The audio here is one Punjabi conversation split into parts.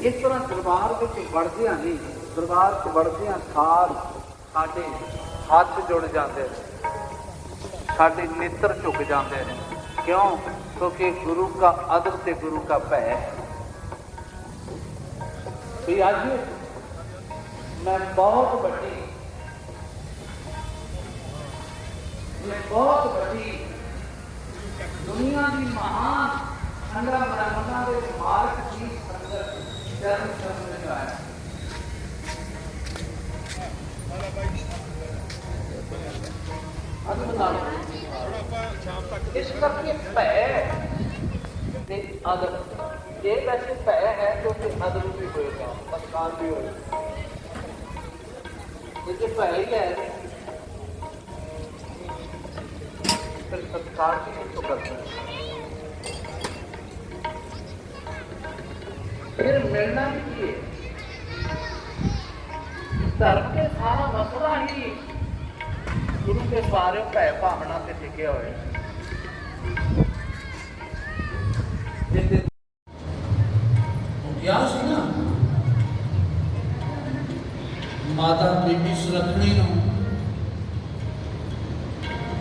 ਇਸ ਤਰ੍ਹਾਂ ਦਰਬਾਰ ਵਿੱਚ ਵੜਦਿਆਂ ਨਹੀਂ, ਦਰਬਾਰ 'ਚ ਵੜਦਿਆਂ ਸਾਰ ਸਾਡੇ ਹੱਥ ਜੁੜ ਜਾਂਦੇ ਨੇ। ਸਾਡੇ ਨੇਤਰ ਝੁਕ ਜਾਂਦੇ ਨੇ। ਕਿਉਂ? ਕਿਉਂਕਿ ਗੁਰੂ ਦਾ ਅਦਰ ਤੇ ਗੁਰੂ ਦਾ ਭੈ ਵੀ ਅੱਜ ਮੈਂ ਬਹੁਤ ਵੱਡੀ, ਮੈਂ ਬਹੁਤ ਵੱਡੀ ਦੁਨੀਆ ਦੀ ਮਹਾਨ ਅੰਗਰਾ ਬ੍ਰਹਮਣਾ ਦੇ ਮਾਰਗ ਦੀ ਸੰਗਤ ਚਰਨ ਸਮਝ ਆਇਆ ਇਸ ਕਰਕੇ ਭੈ ਤੇ ਅਦਰ ਜੇ ਵੈਸੇ ਭੈ ਹੈ ਤਾਂ ਤੇ ਅਦਰ ਵੀ ਹੋਏਗਾ ਸਤਕਾਰ ਵੀ ਹੋਏਗਾ ਜੇ ਭੈ ਹੀ ਹੈ ਫਿਰ ਸਤਕਾਰ ਵੀ ਨਹੀਂ ਕਰਦਾ ਫਿਰ ਮਿਲਣਾ ਵੀ ਕੀ ਹੈ ਧਰਮ ਦੇ ਸਾਰਾ ਮਸਲਾ ਹੀ ਗੁਰੂ ਦੇ ਸਾਰੇ ਭੈ ਭਾਵਨਾ ਤੇ ਟਿਕਿਆ ਹੋਇਆ। ਹੈ ਜਿਹਦੇ ਸੀ ਨਾ, ਮਾਤਾ ਬੀਬੀ ਸੁਰਖਣੀ ਨੂੰ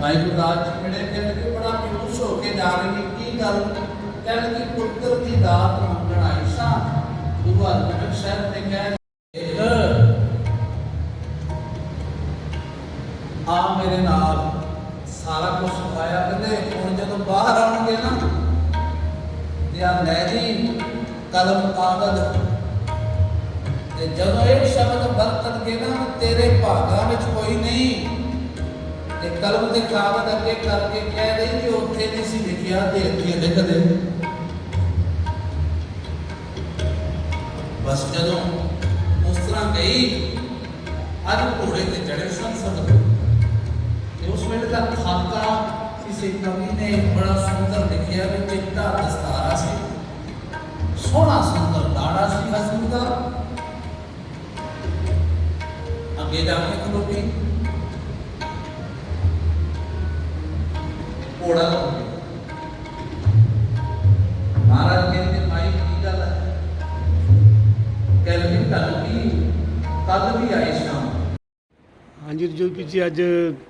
ਭਾਈ ਗੁਰਦਾਸ ਜੀ ਮਿਲੇ ਕਹਿੰਦੇ ਬੜਾ ਮਯੂਸ ਹੋ ਕੇ ਜਾ ਰਹੀ ਹੈ ਕੀ ਗੱਲ ਕਹਿੰਦੇ ਕਿ ਪੁੱਤਰ ਦੀ ਦਾਤ ਮੰਗਣ ਆਈ ਸਾਂ। ਗੁਰੂ ਹਰਗੋਬਿੰਦ ਸਾਹਿਬ ਨੇ ਕਿਹਾ ਆ ਮੇਰੇ ਨਾਲ ਸਾਰਾ ਕੁਝ ਸਿਖਾਇਆ ਕਹਿੰਦੇ ਹੁਣ ਜਦੋਂ ਬਾਹਰ ਆਉਣਗੇ ਨਾ, ਤੇ ਆ ਲੈ ਕਲਮ ਕਾਗਜ਼। ਤੇ ਜਦੋਂ ਇਹ ਸ਼ਬਦ ਵਰਤਣਗੇ ਨਾ ਤੇਰੇ ਭਾਗਾਂ ਵਿੱਚ ਕੋਈ ਨਹੀਂ। ਤੇ ਕਲਮ ਤੇ ਕਾਗਦ ਅੱਗੇ ਕਰਕੇ ਕਹਿ ਦੇ ਕਿ ਉੱਥੇ ਨਹੀਂ ਸੀ ਲਿਖਿਆ ਤੇ ਇੱਥੇ ਲਿਖ ਦੇ। ਬਸ ਜਦੋਂ ਉਸ ਤਰ੍ਹਾਂ ਗਈ ਅੱਜ ਘੋੜੇ ਤੇ ਚੜੇ ਸਨ ਸਭ ਤੇ। ਉਸ ਵੇਲੇ ਦਾ ਖਾਕਾ ਕਿਸੇ ਕਵੀ ਨੇ ਬੜਾ ਸੁੰਦਰ ਲਿਖਿਆ ਵੀ ਚਿੱਟਾ ਦਸਤਾਰਾ ਸੀ। ਸੋਹਣਾ ਸੁੰਦਰ ਦਾੜਾ ਸੀ ਹਸਨ ਦਾ। ਅੱਗੇ ਜਾ ਕੇ ਖਲੋਤੀ ਜੀ, ਅੱਜ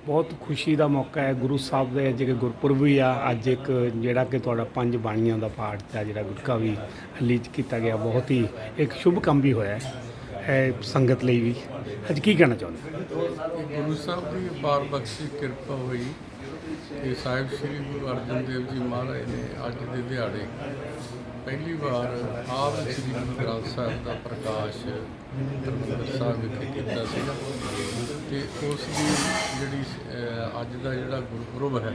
ਬਹੁਤ ਖੁਸ਼ੀ ਦਾ ਮੌਕਾ ਹੈ। ਗੁਰੂ ਸਾਹਿਬ ਦੇ ਅੱਜ ਗੁਰਪੁਰਬ ਵੀ ਆ, ਅੱਜ ਇੱਕ ਜਿਹੜਾ ਕਿ ਤੁਹਾਡਾ ਪੰਜ ਬਾਣੀਆਂ ਦਾ ਪਾਠ ਦਾ ਜਿਹੜਾ ਗੁਟਕਾ ਵੀ ਰਿਲੀਜ਼ ਕੀਤਾ ਗਿਆ। ਬਹੁਤ ਹੀ ਇੱਕ ਸ਼ੁਭ ਕੰਮ ਵੀ ਹੋਇਆ ਹੈ ਸੰਗਤ ਲਈ ਵੀ। ਅੱਜ ਕੀ ਕਹਿਣਾ ਚਾਹੁੰਦੇ ਗੁਰੂ ਸਾਹਿਬ ਦੀ ਅਪਾਰ ਬਖਸ਼ੀ ਕਿਰਪਾ ਹੋਈ ਕਿ ਸਾਹਿਬ ਸ੍ਰੀ ਗੁਰੂ ਅਰਜਨ ਦੇਵ ਜੀ ਮਹਾਰਾਜ ਨੇ ਅੱਜ ਦੇ ਦਿਹਾੜੇ ਪਹਿਲੀ ਵਾਰ ਆਪ ਸ੍ਰੀ ਗੁਰੂ ਗ੍ਰੰਥ ਸਾਹਿਬ ਦਾ ਪ੍ਰਕਾਸ਼ ਹਰਿਮੰਦਰ ਸਾਹਿਬ ਵਿਖੇ ਕੀਤਾ ਸੀਗਾ ਤੇ ਉਸ ਦੀ ਜਿਹੜੀ ਅੱਜ ਦਾ ਜਿਹੜਾ ਗੁਰਪੁਰਬ ਹੈ,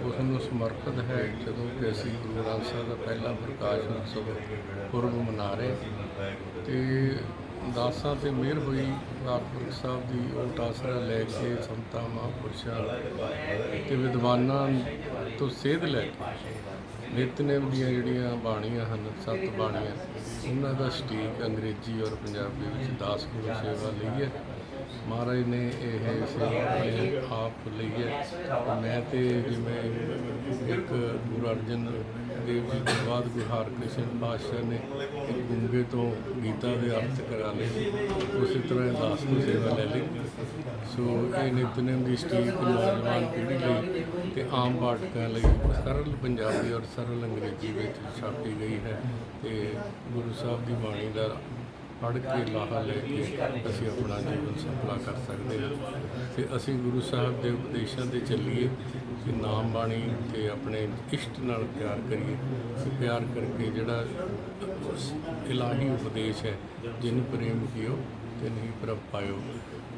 ਉਸ ਨੂੰ ਸਮਰਪਿਤ ਹੈ ਜਦੋਂ ਕਿ ਅਸੀਂ ਗੁਰੂ ਗ੍ਰੰਥ ਸਾਹਿਬ ਦਾ ਪਹਿਲਾ ਪ੍ਰਕਾਸ਼ ਉਤਸਵ ਪੁਰਬ ਮਨਾ ਰਹੇ ਤੇ ਦਾਸਾਂ ਤੇ ਮਿਹਰ ਹੋਈ ਵਾਕਪੁਰ ਸਾਹਿਬ ਦੀ ਓਟ ਆਸਰਾ ਲੈ ਕੇ ਸੰਤਾਂ, ਮਹਾਂਪੁਰਸ਼ਾਂ ਤੇ ਵਿਦਵਾਨਾਂ ਤੋਂ ਸੇਧ ਲੈ ਕੇ ਨਿਤਨੇਮ ਦੀਆਂ ਜਿਹੜੀਆਂ ਬਾਣੀਆਂ ਹਨ, ਸੱਤ ਬਾਣੀਆਂ, ਉਹਨਾਂ ਦਾ ਸਟੀਕ ਅੰਗਰੇਜ਼ੀ ਔਰ ਪੰਜਾਬੀ ਵਿੱਚ ਦਾਸ ਗੁਰੂ ਸੇਵਾ ਲਈ ਹੈ। ਮਹਾਰਾਜ ਨੇ ਇਹ ਸੇਵਾ ਆਪਣੇ ਆਪ ਲਈ ਹੈ। ਮੈਂ ਤੇ ਜਿਵੇਂ ਇੱਕ ਗੁਰੂ ਅਰਜਨ ਦੇਵ ਜੀ ਤੋਂ ਬਾਅਦ ਗੁਰੂ ਹਰਕ੍ਰਿਸ਼ਨ ਪਾਤਸ਼ਾਹ ਨੇ ਇੱਕ ਗੁੰਗੇ ਤੋਂ ਗੀਤਾ ਦੇ ਅਰਥ ਕਰਾ ਲਏ। ਉਸੇ ਤਰ੍ਹਾਂ ਇਹ ਦਾਸ ਦੀ ਸੇਵਾ ਲੈ ਲਈ। ਸੋ ਇਹ ਨਿਤਨੇਮ ਦੀ ਸਟੀਕ ਨੌਜਵਾਨ ਪੀੜ੍ਹੀ ਲਈ ਤੇ ਆਮ ਪਾਠਕਾਂ ਲਈ ਸਰਲ ਪੰਜਾਬੀ ਔਰ ਸਰਲ ਅੰਗਰੇਜ਼ੀ ਵਿੱਚ ਛਾਪੀ ਗਈ ਹੈ ਤੇ ਗੁਰੂ ਸਾਹਿਬ ਦੀ ਬਾਣੀ ਦਾ ਪੜ੍ਹ ਕੇ ਲਾਹਾ ਲੈ ਕੇ ਅਸੀਂ ਆਪਣਾ ਜੀਵਨ ਸਫਲਾ ਕਰ ਸਕਦੇ ਹਾਂ। ਤੇ ਅਸੀਂ ਗੁਰੂ ਸਾਹਿਬ ਦੇ ਉਪਦੇਸ਼ਾਂ ਤੇ ਚੱਲੀਏ ਕਿ ਨਾਮ ਬਾਣੀ ਤੇ ਆਪਣੇ ਇਸ਼ਟ ਨਾਲ ਪਿਆਰ ਕਰੀਏ। ਤੇ ਪਿਆਰ ਕਰਕੇ ਜਿਹੜਾ ਇਲਾਹੀ ਉਪਦੇਸ਼ ਹੈ, ਜਿਨ ਪ੍ਰੇਮ ਕੀਓ ਤੇ ਨਹੀਂ ਪ੍ਰਭ ਪਾਇਓ।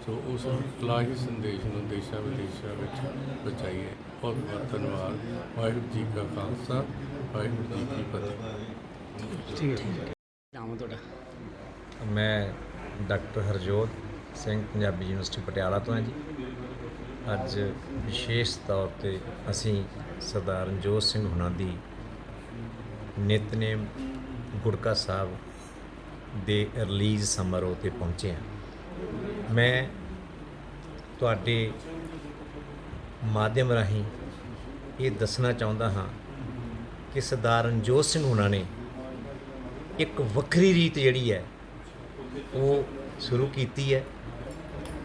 ਸੋ ਉਸ ਇਲਾਹੀ ਸੰਦੇਸ਼ ਨੂੰ ਦੇਸ਼ਾਂ ਵਿਦੇਸ਼ਾਂ ਵਿੱਚ ਪਹੁੰਚਾਈਏ। ਬਹੁਤ ਬਹੁਤ ਧੰਨਵਾਦ। ਵਾਹਿਗੁਰੂ ਜੀ ਕਾ ਖਾਲਸਾ, ਵਾਹਿਗੁਰੂ ਜੀ ਕੀ ਫਤਿਹ। ਠੀਕ ਹੈ ਨਾਮ ਤੁਹਾਡਾ? ਮੈਂ ਡਾਕਟਰ ਹਰਜੋਤ ਸਿੰਘ, ਪੰਜਾਬੀ ਯੂਨੀਵਰਸਿਟੀ ਪਟਿਆਲਾ ਤੋਂ ਹਾਂ ਜੀ। ਅੱਜ ਵਿਸ਼ੇਸ਼ ਤੌਰ ਤੇ ਅਸੀਂ ਸਰਦਾਰ ਰਣਜੋਤ ਸਿੰਘ ਹੁਣਾਂ ਦੀ ਨਿਤਨੇਮ ਗੁਰਕਾ ਸਾਹਿਬ ਦੇ ਰਿਲੀਜ਼ ਸਮਾਰੋਹ ਤੇ ਪਹੁੰਚੇ ਹਾਂ। ਮੈਂ ਤੁਹਾਡੇ ਮਾਧਿਅਮ ਰਾਹੀਂ ਇਹ ਦੱਸਣਾ ਚਾਹੁੰਦਾ ਹਾਂ ਕਿ ਸਰਦਾਰ ਰਣਜੋਤ ਸਿੰਘ ਹੁਣਾਂ ਨੇ ਇੱਕ ਵੱਖਰੀ ਰੀਤ ਜਿਹੜੀ ਹੈ ਉਹ ਸ਼ੁਰੂ ਕੀਤੀ ਹੈ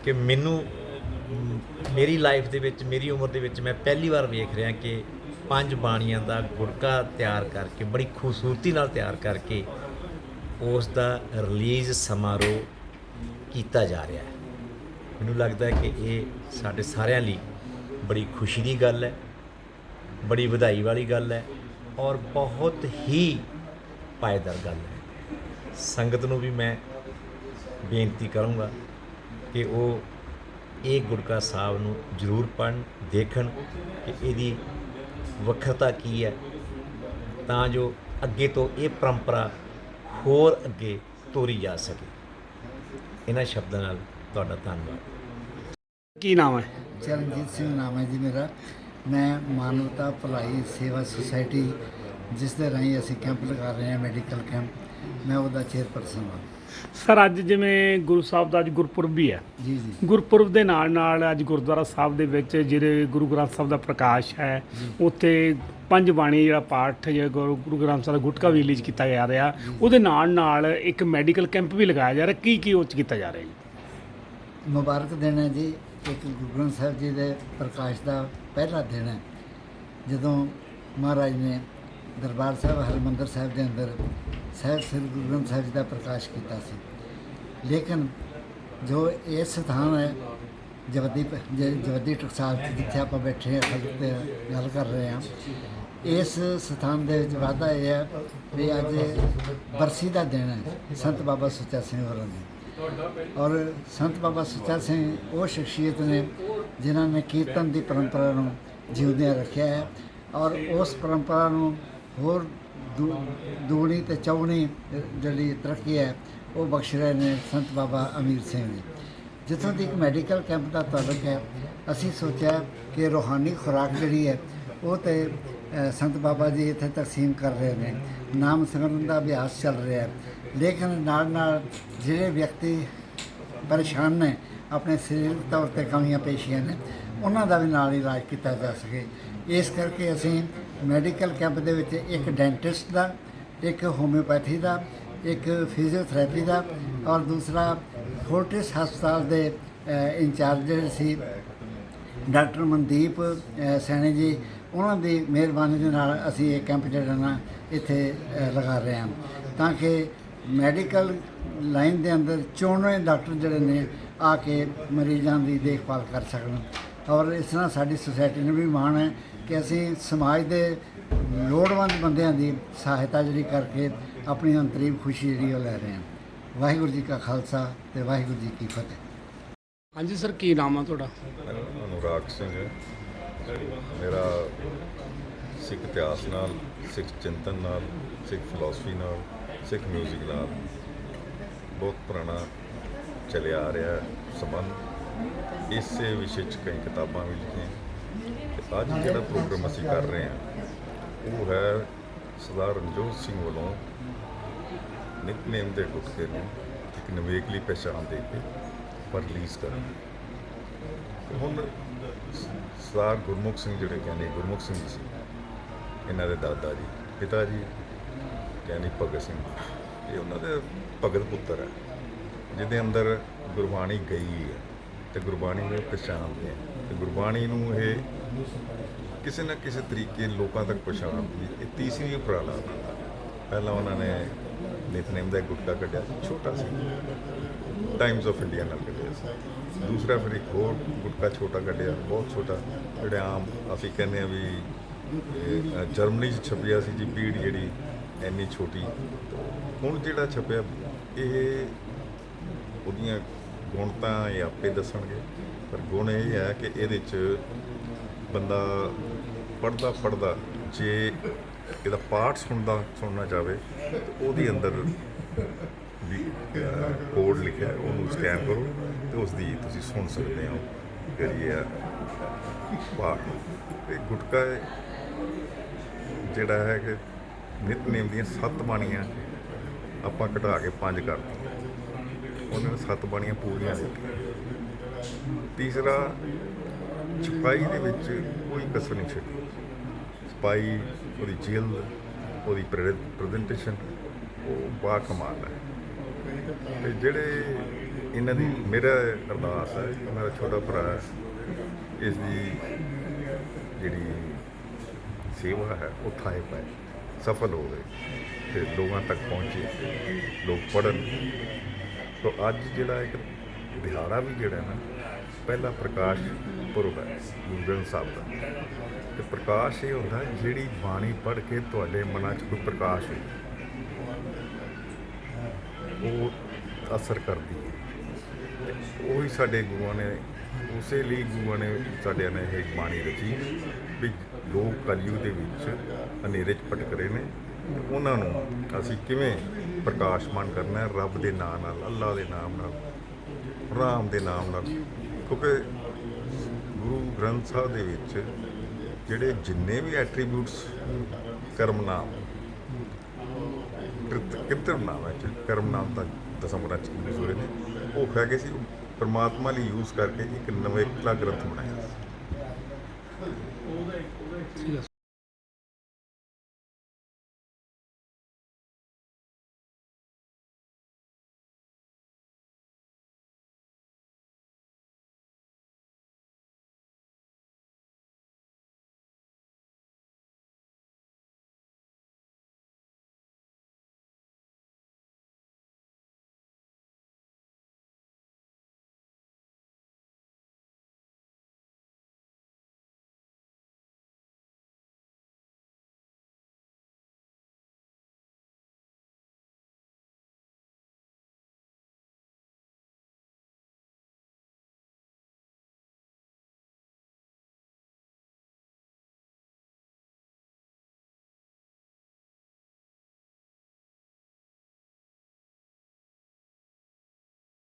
ਕਿ ਮੈਨੂੰ, ਮੇਰੀ ਲਾਈਫ ਦੇ ਵਿੱਚ, ਮੇਰੀ ਉਮਰ ਦੇ ਵਿੱਚ ਮੈਂ ਪਹਿਲੀ ਵਾਰ ਵੇਖ ਰਿਹਾ ਕਿ ਪੰਜ ਬਾਣੀਆਂ ਦਾ ਗੁੜਕਾ ਤਿਆਰ ਕਰਕੇ, ਬੜੀ ਖੂਬਸੂਰਤੀ ਨਾਲ ਤਿਆਰ ਕਰਕੇ ਉਸ ਦਾ ਰਿਲੀਜ਼ ਸਮਾਰੋਹ ਕੀਤਾ ਜਾ ਰਿਹਾ ਹੈ। ਮੈਨੂੰ ਲੱਗਦਾ ਹੈ ਕਿ ਇਹ ਸਾਡੇ ਸਾਰਿਆਂ ਲਈ ਬੜੀ ਖੁਸ਼ੀ ਦੀ ਗੱਲ ਹੈ, ਬੜੀ ਵਧਾਈ ਵਾਲੀ ਗੱਲ ਹੈ ਔਰ ਬਹੁਤ ਹੀ ਪਾਇਦਾਰ ਗੱਲ ਹੈ। ਸੰਗਤ ਨੂੰ ਵੀ ਮੈਂ ਬੇਨਤੀ ਕਰੂੰਗਾ ਕਿ ਉਹ ਇਹ ਗੁਰਕਾ ਸਾਹਿਬ ਨੂੰ ਜ਼ਰੂਰ ਪੜ੍ਹਨ ਦੇਖਣ ਕਿ ਇਹਦੀ ਵੱਖਰਤਾ ਕੀ ਹੈ। ਤਾਂ ਜੋ ਅੱਗੇ ਤੋਂ ਇਹ ਪਰੰਪਰਾ ਹੋਰ ਅੱਗੇ ਤੋਰੀ ਜਾ ਸਕੇ। ਇਹਨਾਂ ਸ਼ਬਦਾਂ ਨਾਲ ਤੁਹਾਡਾ ਧੰਨਵਾਦ। ਕੀ ਨਾਮ ਹੈ? ਚਰਨਜੀਤ ਸਿੰਘ ਨਾਮ ਹੈ ਜੀ ਮੇਰਾ। ਮੈਂ ਮਾਨਵਤਾ ਭਲਾਈ ਸੇਵਾ ਸੁਸਾਇਟੀ ਜਿਸ ਦੇ ਰਾਹੀਂ ਅਸੀਂ ਕੈਂਪ ਲਗਾ ਰਹੇ ਹਾਂ ਮੈਡੀਕਲ ਕੈਂਪ। ਮੈਂ ਉਹਦਾ ਚੇਅਰਪਰਸਨ ਹਾਂ। ਸਰ ਅੱਜ ਜਿਵੇਂ ਗੁਰੂ ਸਾਹਿਬ ਦਾ ਅੱਜ ਗੁਰਪੁਰਬ ਵੀ ਹੈ। ਜੀ ਜੀ। ਗੁਰਪੁਰਬ ਦੇ ਨਾਲ ਨਾਲ ਅੱਜ ਗੁਰਦੁਆਰਾ ਸਾਹਿਬ ਦੇ ਵਿੱਚ ਜਿਹੜੇ ਗੁਰੂ ਗ੍ਰੰਥ ਸਾਹਿਬ ਦਾ ਪ੍ਰਕਾਸ਼ ਹੈ ਉੱਥੇ ਪੰਜ ਬਾਣੀ ਜਿਹੜਾ ਪਾਠ ਜਿਹੜਾ ਗੁਰੂ ਗੁਰੂ ਗ੍ਰੰਥ ਸਾਹਿਬ ਦਾ ਗੁਟਕਾ ਵੀ ਰਿਲੀਜ਼ ਕੀਤਾ ਜਾ ਰਿਹਾ। ਉਹਦੇ ਨਾਲ ਨਾਲ ਇੱਕ ਮੈਡੀਕਲ ਕੈਂਪ ਵੀ ਲਗਾਇਆ ਜਾ ਰਿਹਾ। ਕੀ ਕੀ ਉਹ 'ਚ ਕੀਤਾ ਜਾ ਰਿਹਾ ਜੀ? ਮੁਬਾਰਕ ਦਿਨ ਹੈ ਜੀ ਇੱਕ ਗੁਰੂ ਗ੍ਰੰਥ ਸਾਹਿਬ ਜੀ ਦੇ ਪ੍ਰਕਾਸ਼ ਦਾ ਪਹਿਲਾ ਦਿਨ ਹੈ। ਜਦੋਂ ਮਹਾਰਾਜ ਨੇ ਦਰਬਾਰ ਸਾਹਿਬ ਹਰਿਮੰਦਰ ਸਾਹਿਬ ਦੇ ਅੰਦਰ ਸਾਹਿਬ ਸ੍ਰੀ ਗੁਰੂ ਗ੍ਰੰਥ ਸਾਹਿਬ ਜੀ ਦਾ ਪ੍ਰਕਾਸ਼ ਕੀਤਾ ਸੀ। ਲੇਕਿਨ ਜੋ ਇਹ ਸਥਾਨ ਹੈ, ਜਵਦੀ ਪ- ਜਵਦੀ ਟਕਸਾਲ ਜਿੱਥੇ ਆਪਾਂ ਬੈਠੇ ਹਾਂ, ਖਲਕ ਤੇ ਗੱਲ ਕਰ ਰਹੇ ਹਾਂ, ਇਸ ਸਥਾਨ ਦੇ ਵਿੱਚ ਵਾਧਾ ਇਹ ਹੈ ਵੀ ਅੱਜ ਬਰਸੀ ਦਾ ਦਿਨ ਹੈ, ਸੰਤ ਬਾਬਾ ਸੁੱਚਾ ਸਿੰਘ ਹੋਰਾਂ ਦੀ। ਔਰ ਸੰਤ ਬਾਬਾ ਸੁੱਚਾ ਸਿੰਘ ਉਹ ਸ਼ਖਸੀਅਤ ਨੇ, ਜਿਨ੍ਹਾਂ ਨੇ ਕੀਰਤਨ ਦੀ ਪਰੰਪਰਾ ਨੂੰ ਜਿਉਂਦਿਆਂ ਰੱਖਿਆ ਹੈ ਔਰ ਉਸ ਪਰੰਪਰਾ ਨੂੰ ਹੋਰ ਦੂ- ਦੁਗਣੀ ਤੇ ਚੌਗਣੀ ਜਿਹੜੀ ਤਰੱਕੀ ਹੈ, ਉਹ ਬਖਸ਼ ਰਹੇ ਨੇ ਸੰਤ ਬਾਬਾ ਅਮੀਰ ਸਿੰਘ ਜੀ। ਜਿੱਥੋਂ ਤੱਕ ਮੈਡੀਕਲ ਕੈਂਪ ਦਾ ਤਾਲੁਕ ਹੈ, ਅਸੀਂ ਸੋਚਿਆ ਕਿ ਰੋਹਾਨੀ ਖੁਰਾਕ ਜਿਹੜੀ ਹੈ, ਉਹ ਤੇ ਸੰਤ ਬਾਬਾ ਜੀ ਇੱਥੇ ਤਕਸੀਮ ਕਰ ਰਹੇ ਨੇ। ਨਾਮ ਸਿਮਰਨ ਦਾ ਅਭਿਆਸ ਚੱਲ ਰਿਹਾ ਹੈ। ਲੇਕਿਨ ਨਾਲ ਨਾਲ ਜਿਹੜੇ ਵਿਅਕਤੀ ਪਰੇਸ਼ਾਨ ਨੇ, ਆਪਣੇ ਸਰੀਰਕ ਤੌਰ ਤੇ ਕਮੀਆਂ ਪੇਸ਼ੀਆਂ ਨੇ, ਉਹਨਾਂ ਦਾ ਵੀ ਨਾਲ ਇਲਾਜ ਕੀਤਾ ਜਾ ਸਕੇ। ਇਸ ਕਰਕੇ ਅਸੀਂ ਮੈਡੀਕਲ ਕੈਂਪ ਦੇ ਵਿੱਚ ਇੱਕ ਡੈਂਟਿਸਟ ਦਾ ਇੱਕ ਹੋਮਿਓਪੈਥੀ ਦਾ ਇੱਕ ਫਿਜ਼ੀਓਥੈਰੇਪੀ ਦਾ ਔਰ ਦੂਸਰਾ ਫੋਰਟਿਸ ਹਸਪਤਾਲ ਦੇ ਇੰਚਾਰਜ ਜਿਹੜੇ ਸੀ ਡਾਕਟਰ ਮਨਦੀਪ ਅ, ਸੈਣੀ ਜੀ ਉਹਨਾਂ ਦੀ ਮਿਹਰਬਾਨੀ ਦੇ ਨਾਲ ਅਸੀਂ ਇਹ ਕੈਂਪ ਜਿਹੜਾ ਨਾ ਇੱਥੇ ਲਗਾ ਰਹੇ ਹਾਂ। ਤਾਂ ਕਿ ਮੈਡੀਕਲ ਲਾਈਨ ਦੇ ਅੰਦਰ ਚੋਣਵੇਂ ਡਾਕਟਰ ਜਿਹੜੇ ਨੇ ਆ ਕੇ ਮਰੀਜ਼ਾਂ ਦੀ ਦੇਖਭਾਲ ਕਰ ਸਕਣ। ਔਰ ਇਸ ਤਰ੍ਹਾਂ ਸਾਡੀ ਸੁਸਾਇਟੀ ਨੂੰ ਵੀ ਮਾਣ ਹੈ ਕਿ ਅਸੀਂ ਸਮਾਜ ਦੇ ਲੋੜਵੰਦ ਬੰਦਿਆਂ ਦੀ ਸਹਾਇਤਾ ਜਿਹੜੀ ਕਰਕੇ ਆਪਣੀ ਅੰਤਰੀਮ ਖੁਸ਼ੀ ਜਿਹੜੀ ਉਹ ਲੈ ਰਹੇ ਹਾਂ। ਵਾਹਿਗੁਰੂ ਜੀ ਕਾ ਖਾਲਸਾ ਤੇ ਵਾਹਿਗੁਰੂ ਜੀ ਕੀ ਫਤਿਹ। ਹਾਂਜੀ ਸਰ ਕੀ ਨਾਮ ਆ ਤੁਹਾਡਾ? ਮੇਰਾ ਅਨੁਰਾਗ ਸਿੰਘ ਮੇਰਾ ਸਿੱਖ ਇਤਿਹਾਸ ਨਾਲ ਸਿੱਖ ਚਿੰਤਨ ਨਾਲ ਸਿੱਖ ਫਿਲਾਸਫੀ ਨਾਲ ਸਿੱਖ 뮤직 ਨਾਲ ਬਹੁਤ ਪੁਰਾਣਾ ਚੱਲਿਆ ਆ ਰਿਹਾ ਸੰਬੰਧ। ਇਸੇ ਵਿਸ਼ੇ 'ਚ ਕਈ ਕਿਤਾਬਾਂ ਵੀ ਲਿਖੀਆਂ। ਤੇ ਅੱਜ ਜਿਹੜਾ ਪ੍ਰੋਗਰਾਮ ਅਸੀਂ ਕਰ ਰਹੇ ਹਾਂ, ਉਹ ਹੈ ਸਰਦਾਰ ਰਣਜੋਤ ਸਿੰਘ ਵੱਲੋਂ ਨਿਕਨੇਮ ਦੇ ਗੁਟਕੇ ਨੂੰ ਇੱਕ ਨਵੇਕਲੀ ਪਛਾਣ ਦੇ ਕੇ ਪਰ ਰਿਲੀਜ਼ ਕਰਨ। ਤੇ ਹੁਣ ਸਰਦਾਰ ਗੁਰਮੁਖ ਸਿੰਘ ਜਿਹੜੇ ਕਹਿੰਦੇ, ਗੁਰਮੁਖ ਸਿੰਘ ਜੀ ਸੀ ਇਹਨਾਂ ਦੇ ਦਾਦਾ ਜੀ, ਪਿਤਾ ਜੀ, ਕਹਿੰਦੇ ਭਗਤ ਸਿੰਘ। ਇਹ ਉਹਨਾਂ ਦੇ ਭਗਤ ਪੁੱਤਰ ਹੈ, ਜਿਹਦੇ ਅੰਦਰ ਗੁਰਬਾਣੀ ਗਈ ਹੈ। ਤੇ ਗੁਰਬਾਣੀ ਨੂੰ ਪਛਾਣਦੇ ਹੈ ਤੇ ਗੁਰਬਾਣੀ ਨੂੰ ਇਹ ਕਿਸੇ ਨਾ ਕਿਸੇ ਤਰੀਕੇ ਲੋਕਾਂ ਤੱਕ ਪਹੁੰਚਾਉਣ ਦੀ ਇਹ ਤੀਸਰੀ ਉਪਰਾਲਾ ਉਹਨਾਂ ਦਾ ਪਹਿਲਾਂ ਉਹਨਾਂ ਨੇ ਨਿਤਨੇਮ ਦਾ ਇੱਕ ਗੁਟਕਾ ਕੱਢਿਆ ਸੀ, ਛੋਟਾ ਸੀ। ਟਾਈਮਸ ਆਫ ਇੰਡੀਆ ਨਾਲ ਕੱਢਿਆ ਸੀ। ਦੂਸਰਾ ਫਿਰ ਇੱਕ ਹੋਰ ਗੁਟਕਾ ਛੋਟਾ ਕੱਢਿਆ, ਬਹੁਤ ਛੋਟਾ। ਜਿਹੜੇ ਆਮ ਅਸੀਂ ਕਹਿੰਦੇ ਆ ਵੀ ਜਰਮਨੀ 'ਚ ਛਪਿਆ ਸੀ ਜੀ ਪੀੜ ਜਿਹੜੀ ਇੰਨੀ ਛੋਟੀ। ਹੁਣ ਜਿਹੜਾ ਛਪਿਆ, ਇਹ ਉਹਦੀਆਂ ਗੁਣ ਤਾਂ ਇਹ ਆਪੇ ਦੱਸਣਗੇ, ਪਰ ਗੁਣ ਇਹ ਹੈ ਕਿ ਇਹਦੇ 'ਚ ਬੰਦਾ ਪੜਦਾ ਪੜਦਾ ਜੇ ਇਹਦਾ ਪਾਠ ਸੁਣਦਾ, ਸੁਣਨਾ ਚਾਹਵੇ ਉਹਦੀ ਅੰਦਰ ਵੀ ਕੋਡ ਲਿਖਿਆ ਉਹਨੂੰ ਸਕੈਨ ਕਰੋ ਤੇ ਉਸ ਦੀ ਤੁਸੀਂ ਸੁਣ ਸਕਦੇ ਹੋ ਜਿਹੜੀ ਹੈ ਪਾਠ ਇਹ ਗੁਟਕਾ ਜਿਹੜਾ ਹੈ ਕਿ ਨਿਤਨੇਮ ਦੀਆਂ ਸੱਤ ਬਾਣੀਆਂ ਆਪਾਂ ਘਟਾ ਕੇ ਪੰਜ ਕਰ ਦਿੱਤੀਆਂ। ਉਹਨਾਂ ਨੇ ਸੱਤ ਬਾਣੀਆਂ ਪੂਰੀਆਂ ਦਿੱਤੀਆਂ ਤੀਸਰਾ ਛਪਾਈ ਦੇ ਵਿੱਚ ਕੋਈ ਕਸਰ ਨਹੀਂ ਛੱਡੀ। ਛਪਾਈ ਉਹਦੀ ਜਿਲਦ ਉਹਦੀ ਪ੍ਰੈਜੈਂਟੇਸ਼ਨ ਉਹ ਬਾ ਕਮਾਲ ਹੈ। ਤੇ ਜਿਹੜੇ ਇਹਨਾਂ ਦੀ ਮੇਰਾ ਅਰਦਾਸ ਹੈ ਮੇਰਾ ਛੋਟਾ ਭਰਾ ਹੈ, ਇਸ ਦੀ ਜਿਹੜੀ ਸੇਵਾ ਹੈ ਉਹ ਥਾਏ ਪਾਏ ਸਫਲ ਹੋਵੇ ਤੇ ਲੋਕਾਂ ਤੱਕ ਪਹੁੰਚੇ ਲੋਕ ਪੜਨ ਤੋਂ ਅੱਜ ਜਿਹੜਾ ਇੱਕ ਦਿਹਾੜਾ ਵੀ ਜਿਹੜਾ ਨਾ, ਪਹਿਲਾ ਪ੍ਰਕਾਸ਼ ਪੁਰਬ ਹੈ, ਗੁਰੂ ਗ੍ਰੰਥ ਸਾਹਿਬ ਦਾ। ਤੇ ਪ੍ਰਕਾਸ਼ ਇਹ ਹੁੰਦਾ, ਜਿਹੜੀ ਬਾਣੀ ਪੜ੍ਹ ਕੇ ਤੁਹਾਡੇ ਮਨਾਂ 'ਚ ਕੋਈ ਪ੍ਰਕਾਸ਼ ਹੋਵੇ ਉਹ ਅਸਰ ਕਰਦੀ ਹੈ। ਉਹੀ ਸਾਡੇ ਗੁਰੂਆਂ ਨੇ, ਉਸੇ ਲਈ ਗੁਰੂਆਂ ਨੇ ਸਾਡਿਆਂ ਨੇ ਇਹ ਬਾਣੀ ਰਚੀ ਵੀ ਲੋਕ ਕਲਯੁਗ ਦੇ ਵਿੱਚ ਹਨੇਰੇ 'ਚ ਭਟਕ ਰਹੇ ਨੇ ਉਹਨਾਂ ਨੂੰ ਅਸੀਂ ਕਿਵੇਂ ਪ੍ਰਕਾਸ਼ਮਾਨ ਕਰਨਾ ਹੈ? ਰੱਬ ਦੇ ਨਾਮ ਨਾਲ ਅੱਲਾ ਦੇ ਨਾਮ ਨਾਲ ਰਾਮ ਦੇ ਨਾਮ ਨਾਲ। ਕਿਉਂਕਿ ਗੁਰੂ ਗ੍ਰੰਥ ਸਾਹਿਬ ਦੇ ਵਿੱਚ ਜਿਹੜੇ ਜਿੰਨੇ ਵੀ ਐਟਰੀਬਿਊਟਸ ਕਰਮ ਨਾਮ ਕਿਰਤ ਕਿਰਤਮ ਨਾਮ ਹੈ ਜੀ, ਕਰਮ ਨਾਮ ਦਾ ਦਸਮ ਗੁਰਾਂ ਯੂਜ਼ ਹੋਏ ਨੇ ਉਹ ਹੈਗੇ ਸੀ ਉਹ ਪਰਮਾਤਮਾ ਲਈ ਯੂਜ਼ ਕਰਕੇ ਇੱਕ ਨਵੇਂ ਗ੍ਰੰਥ ਬਣਾਇਆ ਸੀ।